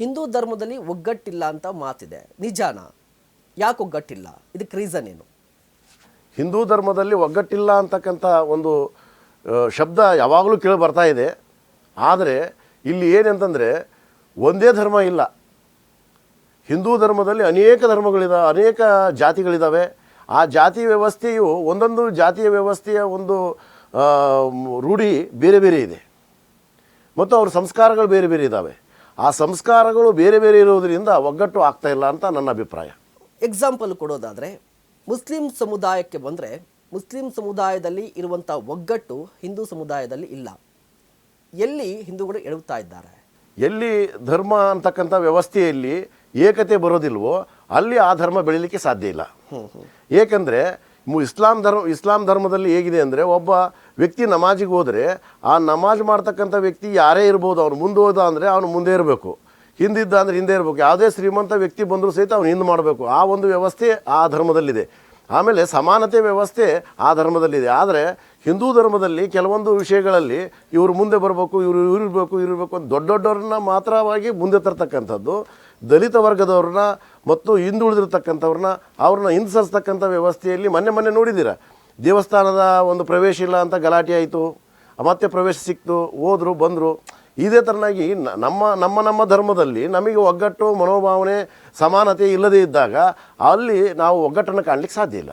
ಹಿಂದೂ ಧರ್ಮದಲ್ಲಿ ಒಗ್ಗಟ್ಟಿಲ್ಲ ಅಂತ ಮಾತಿದೆ. ನಿಜಾನ? ಯಾಕೆ ಒಗ್ಗಟ್ಟಿಲ್ಲ? ಇದಕ್ಕೆ ರೀಸನ್ ಏನು? ಹಿಂದೂ ಧರ್ಮದಲ್ಲಿ ಒಗ್ಗಟ್ಟಿಲ್ಲ ಅಂತಕ್ಕಂಥ ಒಂದು ಶಬ್ದ ಯಾವಾಗಲೂ ಕೇಳಿ ಬರ್ತಾ ಇದೆ. ಆದರೆ ಇಲ್ಲಿ ಏನಂತಂದರೆ ಒಂದೇ ಧರ್ಮ ಇಲ್ಲ. ಹಿಂದೂ ಧರ್ಮದಲ್ಲಿ ಅನೇಕ ಧರ್ಮಗಳಿದಾವೆ ಅನೇಕ ಜಾತಿಗಳಿದ್ದಾವೆ ಆ ಜಾತಿ ವ್ಯವಸ್ಥೆಯು, ಒಂದೊಂದು ಜಾತಿಯ ವ್ಯವಸ್ಥೆಯ ಒಂದು ರೂಢಿ ಬೇರೆ ಬೇರೆ ಇದೆ. ಮತ್ತು ಅವ್ರ ಸಂಸ್ಕಾರಗಳು ಬೇರೆ ಬೇರೆ ಇದ್ದಾವೆ ಆ ಸಂಸ್ಕಾರಗಳು ಬೇರೆ ಬೇರೆ ಇರೋದರಿಂದ ಒಗ್ಗಟ್ಟು ಆಗ್ತಾ ಇಲ್ಲ ಅಂತ ನನ್ನ ಅಭಿಪ್ರಾಯ. ಎಕ್ಸಾಂಪಲ್ ಕೊಡೋದಾದರೆ ಮುಸ್ಲಿಂ ಸಮುದಾಯಕ್ಕೆ ಬಂದರೆ ಮುಸ್ಲಿಂ ಸಮುದಾಯದಲ್ಲಿ ಇರುವಂಥ ಒಗ್ಗಟ್ಟು ಹಿಂದೂ ಸಮುದಾಯದಲ್ಲಿ ಇಲ್ಲ. ಎಲ್ಲಿ ಹಿಂದೂಗಳು ಎಳುತ್ತಾ ಇದ್ದಾರೆ? ಎಲ್ಲಿ ಧರ್ಮ ಅಂತಕ್ಕಂಥ ವ್ಯವಸ್ಥೆಯಲ್ಲಿ ಏಕತೆ ಬರೋದಿಲ್ವೋ ಅಲ್ಲಿ ಆ ಧರ್ಮ ಬೆಳೀಲಿಕ್ಕೆ ಸಾಧ್ಯ ಇಲ್ಲ. ಏಕೆಂದರೆ ಇಸ್ಲಾಂ ಧರ್ಮ, ಇಸ್ಲಾಂ ಧರ್ಮದಲ್ಲಿ ಹೇಗಿದೆ ಅಂದರೆ ಒಬ್ಬ ವ್ಯಕ್ತಿ ನಮಾಜಿಗೆ ಹೋದರೆ ಆ ನಮಾಜ್ ಮಾಡ್ತಕ್ಕಂಥ ವ್ಯಕ್ತಿ ಯಾರೇ ಇರ್ಬೋದು ಅವ್ನು ಮುಂದೆ ಹೋದ ಅಂದರೆ ಅವನು ಮುಂದೆ ಇರಬೇಕು. ಹಿಂದಿದ್ದ ಅಂದರೆ ಹಿಂದೆ ಇರಬೇಕು. ಯಾವುದೇ ಶ್ರೀಮಂತ ವ್ಯಕ್ತಿ ಬಂದರೂ ಸಹಿತ ಅವನು ಹಿಂದೆ ಮಾಡಬೇಕು. ಆ ಒಂದು ವ್ಯವಸ್ಥೆ ಆ ಧರ್ಮದಲ್ಲಿದೆ. ಆಮೇಲೆ ಸಮಾನತೆ ವ್ಯವಸ್ಥೆ ಆ ಧರ್ಮದಲ್ಲಿದೆ. ಆದರೆ ಹಿಂದೂ ಧರ್ಮದಲ್ಲಿ ಕೆಲವೊಂದು ವಿಷಯಗಳಲ್ಲಿ ಇವರು ಮುಂದೆ ಬರಬೇಕು, ಇವರು ಇವ್ರು ಇರಬೇಕು ಇವ್ರು ಇರಬೇಕು ಅಂತ ದೊಡ್ಡ ದೊಡ್ಡವ್ರನ್ನ ಮಾತ್ರವಾಗಿ ಮುಂದೆ ತರ್ತಕ್ಕಂಥದ್ದು, ದಲಿತ ವರ್ಗದವ್ರನ್ನ ಮತ್ತು ಹಿಂದುಳಿದಿರ್ತಕ್ಕಂಥವ್ರನ್ನ ಅವ್ರನ್ನ ಹಿಂಸರಿಸ್ತಕ್ಕಂಥ ವ್ಯವಸ್ಥೆಯಲ್ಲಿ ಮೊನ್ನೆ ಮೊನ್ನೆ ನೋಡಿದ್ದೀರ? ದೇವಸ್ಥಾನದ ಒಂದು ಪ್ರವೇಶ ಇಲ್ಲ ಅಂತ ಗಲಾಟೆ ಆಯಿತು ಮತ್ತೆ ಪ್ರವೇಶ ಸಿಕ್ತು, ಹೋದರು, ಬಂದರು. ಇದೇ ಥರನಾಗಿ ನಮ್ಮ ನಮ್ಮ ನಮ್ಮ ಧರ್ಮದಲ್ಲಿ ನಮಗೆ ಒಗ್ಗಟ್ಟು ಮನೋಭಾವನೆ ಸಮಾನತೆ ಇಲ್ಲದೇ ಇದ್ದಾಗ ಅಲ್ಲಿ ನಾವು ಒಗ್ಗಟ್ಟನ್ನು ಕಾಣಲಿಕ್ಕೆ ಸಾಧ್ಯ ಇಲ್ಲ.